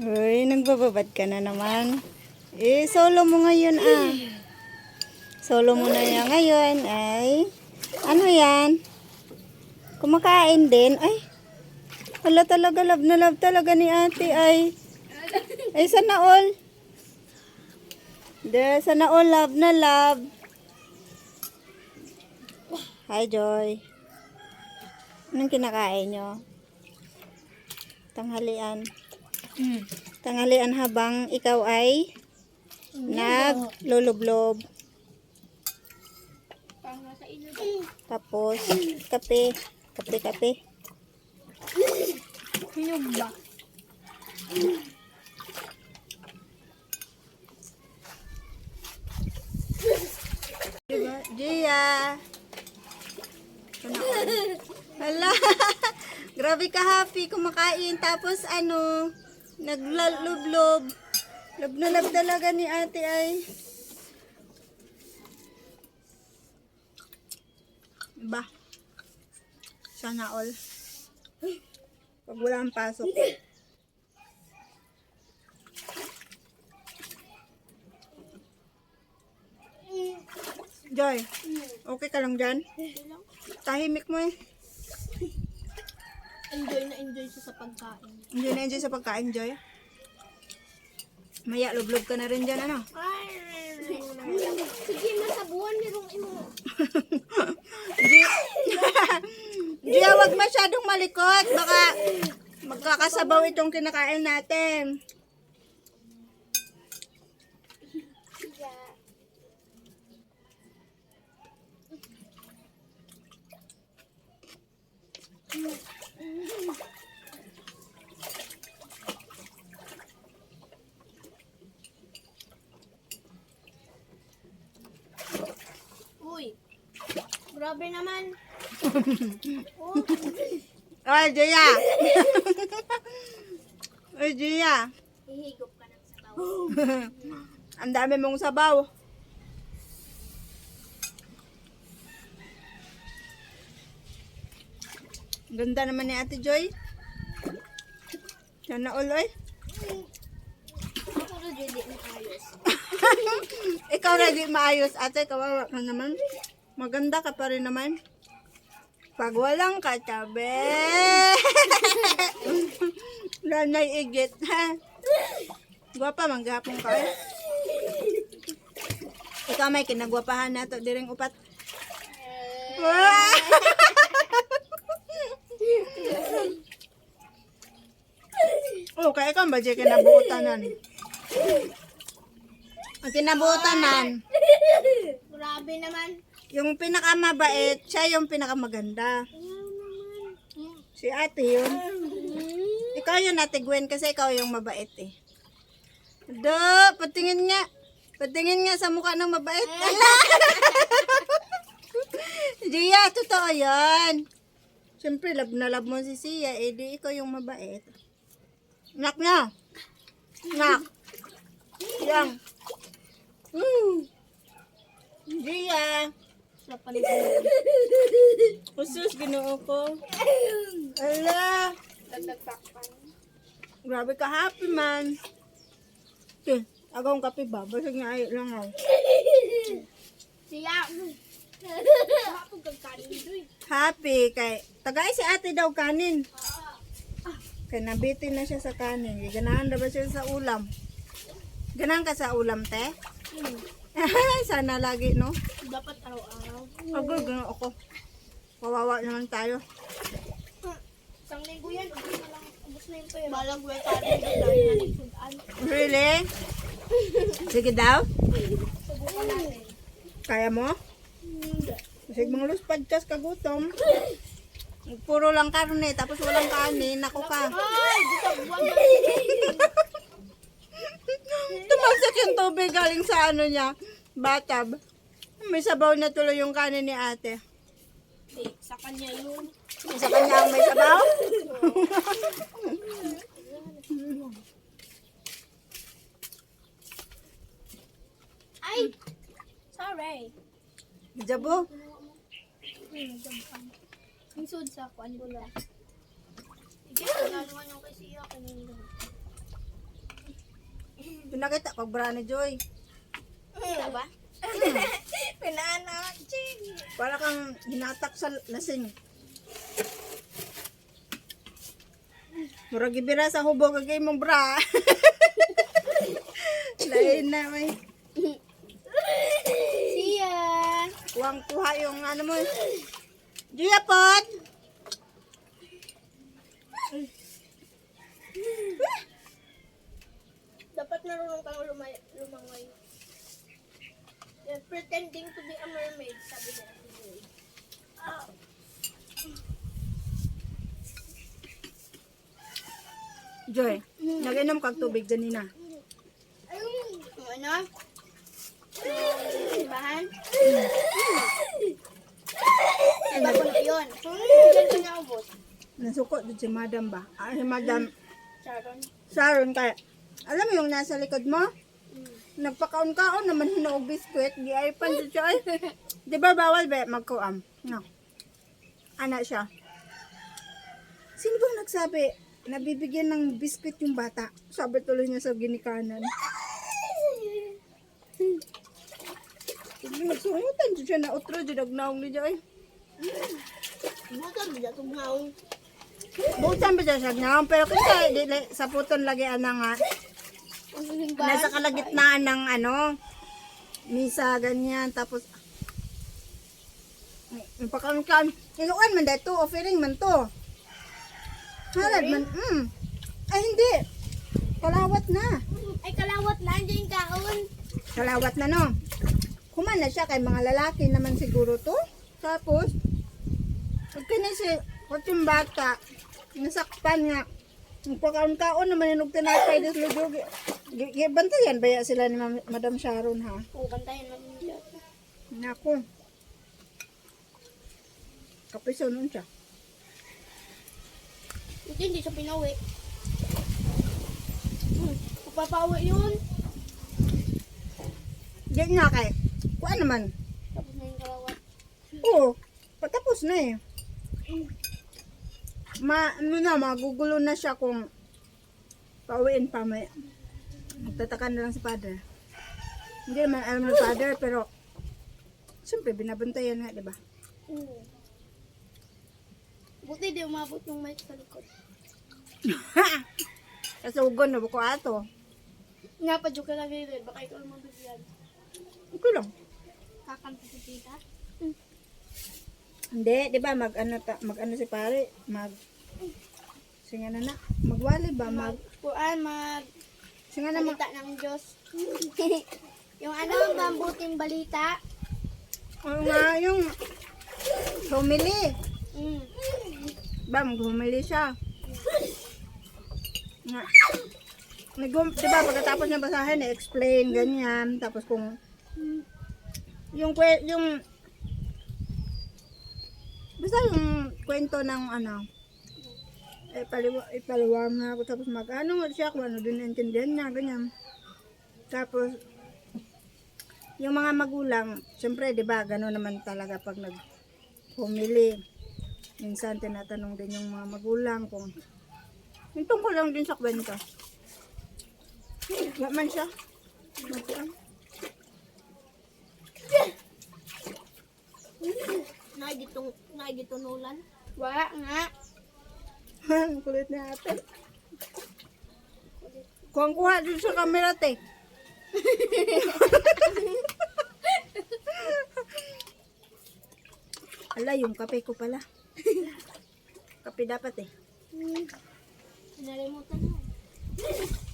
Uy, nagbababad ka na naman. Eh, solo mo ngayon ah. Solo mo na yan ngayon ay... Ano yan? Kumakain din. Ay, wala talaga, love na love talaga ni ate ay... Ay, sana all. De, sana all, love na love. Hi, Joy. Anong kinakain nyo? Tanghalian. Mm. Tanghalian habang ikaw ay naglulublob. Nasa ilo. Tapos, kape. Kape, kape. Hinog ba? Diba? Gia! Hala! Grabe ka happy kumakain. Tapos ano, naglalublob. Love talaga ni ate ay. Ba? Sana all. Pag wala ang pasok. Joy, okay ka lang dyan? Tahimik mo eh. Enjoy siya sa pagkain. Enjoy na enjoy sa pagkain, Joy. Maya, lublob ka na rin dyan, ano? Sige, nasabuan ni Rong imo. Gia, wag masyadong malikot. Baka magkakasabaw itong kinakain natin. Uy. Grabe naman. oh, Ay, Gia. Ay, Gia. hihigop ka ng sabaw. Ang dami mong sabaw. Ganda naman ni Ate Joy. Sana all, oy. Ako na dili na ayos. Ikaw na di maayos, ate. Kawawa ka naman. Maganda ka pa rin naman. Pag walang katabi. Lanay igit, ha? Gwapa, manggapong ka, eh. Ikaw may kinagwapahan na to, diring upat. oh, kaya ikaw ba dyan kinabuutanan? Ang kinabuutanan, Grabe naman. Yung pinakamabait, siya yung pinakamaganda. Si ate yun. Ikaw yun, ate Gwen, kasi ikaw yung mabait eh. Da, patingin nga. Patingin nga sa mukha ng mabait. Ala! Gia, totoo yan. Siyempre, love na love mo si Sia, eh di ikaw yung mabait. Nak na. Nak. Yang. Mm. Gia. Sa paligid. Usus, ginoo ko. Ala. Grabe ka happy man. Okay, agawang kape ba? Basag nga ayo lang ako. Siya. Happy kay tagay si ate daw kanin. Kay nabitin na siya sa kanin. Ganahan na ba siya sa ulam? Ganahan ka sa ulam, te? Sana lagi, no? Dapat araw-araw. Ako, gano'n ako. Kawawa naman tayo. Isang linggo yan. Ubus na lang. Ubus na yung pera. Gue kanin. Dahil na nagsudan. Really? Sige daw. Subukan natin. Kaya mo? Hindi. Sige mga lus padkas kagutom. Puro lang karne, tapos walang kanin. Ako ka. Ay! Sa buwan na. Tumasak yung tubig galing sa ano niya, batab. May sabaw na tuloy yung kanin ni ate. Hindi, Sa kanya yun. Sa kanya ang may sabaw? Ay! Sorry. Jabo. Hmm. Ang sud sa kuan ko lang. Ige, naluwan yung kasi kanina. Nakita pag bra ni Joy. Ano ba? Pinaanak, ching. Para kang hinatak sa lasing. Murag gibira sa hubog kagay mong bra. Lain na may See ya. kuwang kuha yung ano mo. Gia pot. Dapat marunong kang lumay lumangoy. You're pretending to be a mermaid, sabi Joy. Ah. Joy, nag-inom kag tubig ganina. Ano? Simbahan? Ay, bago na yun. Diyan ko naubos. Nasuko din si madam ba? Ah, si madam Sharon. Sharon kaya. Alam mo yung nasa likod mo? Nagpakaon-kaon naman hinuog biskwit. Di ay pan dyan siya. ay. Di ba bawal ba magkuam? No. Anak siya. Sino bang nagsabi? Nabibigyan ng biskwit yung bata. Sabi tuloy niya sa ginikanan. Hindi nagsungutan dyan siya na utro. Di nagnaong ni Joy. Bukan bisa tugnaw. Bukan ba siya siya naong? Pero di, sa puton lagi ana nga. Nasa kalagitnaan ng ano, misa, ganyan, tapos, pagkakan, inuan man dito, offering man to. Halad man, mm. Ay, hindi. Kalawat na. Ay, kalawat lang dyan yung kaon. Kalawat na, no? Kuman na siya kay mga lalaki naman siguro to. Tapos, pag na si, kot yung bata, nasakpan nga, pagkaon-kaon naman yung tinapay dito lugog. Bantayan ba ya sila ni Ma'am- Madam Sharon ha? Oo, bantayan namin dyan. Nako. Kapiso nun siya. Hindi, hindi siya pinawi. Hmm, papapawi yun. Di nga kay, kuha naman. Tapos na yung kalawat. Oo, patapos na eh. Ma, ano na, magugulo na siya kung pauwiin pa may magtataka na lang si father. Hindi naman alam ng father, pero siyempre binabantayan nga, di ba? Oo. Buti di umabot yung mic sa likod. Kasi ugon na ko ato. Nga pa, joke lagi rin. Baka ikaw ang mabigyan. Okay lang. Kakanta si tita. Hindi, di ba, mag ano, ta, mag ano si pare, mag, singa na na, magwali ba, mag, Kuan, mag singa na mag, balita ng Diyos. yung ano, bambuting balita. oo nga, yung, humili, Mm. ba, maghumili siya. Nga, nagum, di ba, pagkatapos niya basahin, explain ganyan, tapos kung, yung, yung, basta yung kwento ng ano, ipaliwa, ipaliwang na ako, tapos mag, ano nga siya, kung ano din naintindihan niya, ganyan. Tapos, yung mga magulang, syempre, di ba, gano'n naman talaga pag nag humili. Minsan, tinatanong din yung mga magulang kung, yung tungkol lang din sa kwento. Wala man siya. Mag- Nay, ditong, nay, ditunulan. Wa, nga. Ang kulit na ate. Kuang kuha dito sa camera te. Ala, yung kape ko pala. kape dapat eh. Hmm. Nalimutan mo.